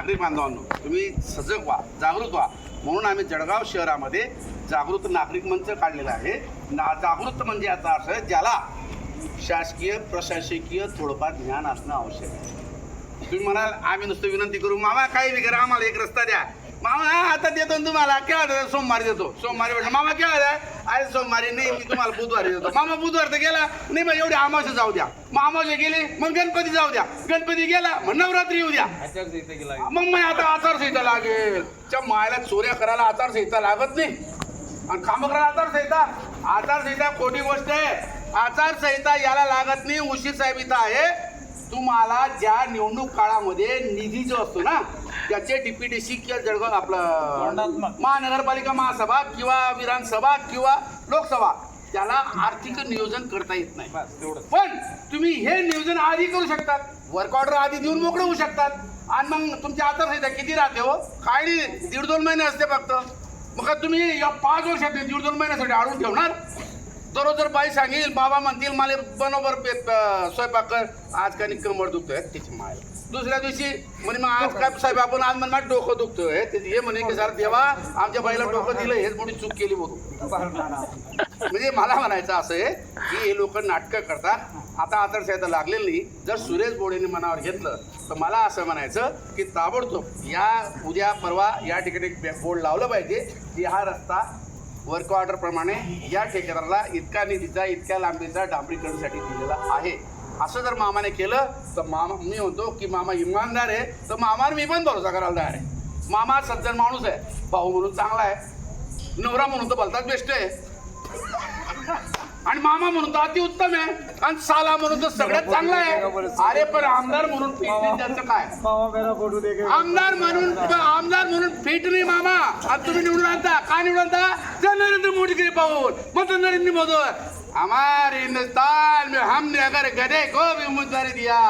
नागरिक बांधवांनो तुम्ही सजग व्हा जागृत व्हा. म्हणून आम्ही जळगाव शहरामध्ये जागृत नागरिक मंच काढलेला आहे. ना जागृत म्हणजे याचा अर्थ आहे ज्याला शासकीय प्रशासकीय थोडंफार ज्ञान असणं आवश्यक आहे. तुम्ही म्हणाल आम्ही नुसतं विनंती करू मामा काही वगैरे आम्हाला एक रस्ता द्या. मामा देतो ना तुम्हाला. केव्हा देतो सोमवारी देतो. सोमवारी भेटलं. मामा केव्हा द्या. अरे सोमवारी नाही मी तुम्हाला बुधवारी देतो. मामा बुधवार तर गेला. नाही मग एवढे अमावस्या जाऊ द्या. मग अमावस्या गेले मग गणपती जाऊ द्या. गणपती गेला मग नवरात्री येऊ द्या. मग मग आता आचारसंहिता लागेल. त्या मायला चोऱ्या करायला आचारसंहिता लागत नाही. आणि काम करायला आचारसंहिता? आचारसंहिता खोटी गोष्ट आहे. आचारसंहिता याला लागत नाही. उशीर साहेब इथं आहे. तुम्हाला ज्या निवडणूक काळामध्ये निधी जो असतो ना त्याचे डीपीडीसी किंवा जळगाव आपलं महानगरपालिका महासभा किंवा विधानसभा किंवा लोकसभा त्याला आर्थिक नियोजन करता येत नाही. पण तुम्ही हे नियोजन आधी करू शकतात. वर्क ऑर्डर आधी देऊन मोकळे होऊ शकतात. आणि मग तुमची आचारसंहिता किती राहते हो? काय दीड दोन महिने असते फक्त. मग तुम्ही या पाच वर्षात दीड दोन महिन्यासाठी अडवून ठेवणार? दररोज जर बाई सांगेल बाबा म्हणतील मला प- स्वयंपाक कर. आज काही कमर दुखतोय. त्याची माय. दुसऱ्या दिवशी म्हणे मग आज काय साहेब आपण आज म्हणे माझं डोकं दुखतोय. ते हे म्हणे की सर देवा आमच्या बाईला डोकं दिलं हेच म्हणून चूक केली बघू म्हणजे मला म्हणायचं असं आहे की हे लोक नाटकं करतात. आता आचारसंहिता लागलेली नाही. जर सुरेश बोडेने मनावर घेतलं तर मला असं म्हणायचं की ताबडतोब या उद्या परवा या ठिकाणी बोर्ड लावलं पाहिजे की हा रस्ता वर्क ऑर्डर प्रमाणे या ठेकेदाराला इतका निधीचा इतक्या लांबीचा डांबरीकरणसाठी दिलेला आहे. असं जर मामाने केलं तर मामा मी म्हणतो की मामा इमानदार आहे तर मामावर मी पण भरोसा करायला तयार आहे. मामा सज्जन माणूस आहे भाऊ म्हणून चांगला आहे नवरा म्हणून तर भलताच बेस्ट आहे. आणि मामा म्हणून तर अतिउत्तम आहे आणि साला म्हणून तर सगळ्यात चांगला आहे. अरे पण आमदार म्हणून फिट नाही त्याचं काय? आमदार म्हणून आमदार म्हणून फिट नाही मामा. आज तुम्ही निवडून आणता का निवडून आणता? तर नरेंद्र मोदी पाहून. मग नरेंद्र मोदी हमारे हिंदुस्तान में हमने अगर गधे को भी उम्मीदवारी दिया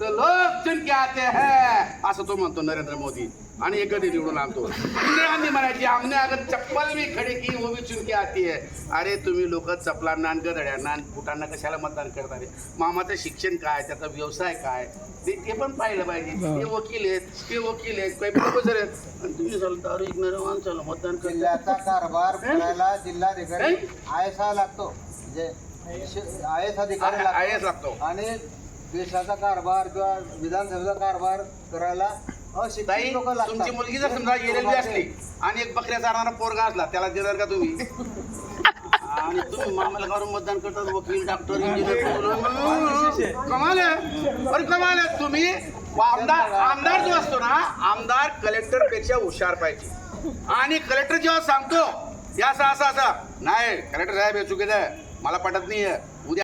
तो लोग चुन के आते हैं। असं तो म्हणतो नरेंद्र मोदी आणि एक गधी निवडून आणतो इंदिरा गांधी म्हणायची हमने अगर चप्पल भी खड़ी की वो भी चुन के आती है। अरे तुम्ही लोक चपलांना आणि गधड्यांना आणि बुटांना कशाला मतदान करता रे मामाचं शिक्षण काय त्याचा व्यवसाय काय? ते ते पण पाहिलं पाहिजे. ते वकील आहेत ते वकील आहेत काही प्रोफेसर आहेत. आणि तुम्ही चालू दारू माणसाला मतदान जिल्ह्याचा कारभार? करायला जिल्हाधिकारी? आय एस लागतो. म्हणजे आय एस अधिकारी आय एस लागतो. आणि देशाचा कारभार किंवा विधानसभेचा कारभार करायला ताई तुमची मुलगी जर समजा एलएलबी असली आणि एक बकऱ्या चारणारा पोरगा असला त्याला देणार का तुम्ही? आणि तुम्ही मामाला करून मतदान करतात वकील डॉक्टर इंजिनियर कमाल तुम्ही आमदार आमदार जो असतो ना आमदार कलेक्टरपेक्षा हुशार पाहिजे. आणि कलेक्टर जेव्हा सांगतो या असं असं असं. नाही कलेक्टर साहेब हे चुकीचं आहे. मला पटत नाही उद्या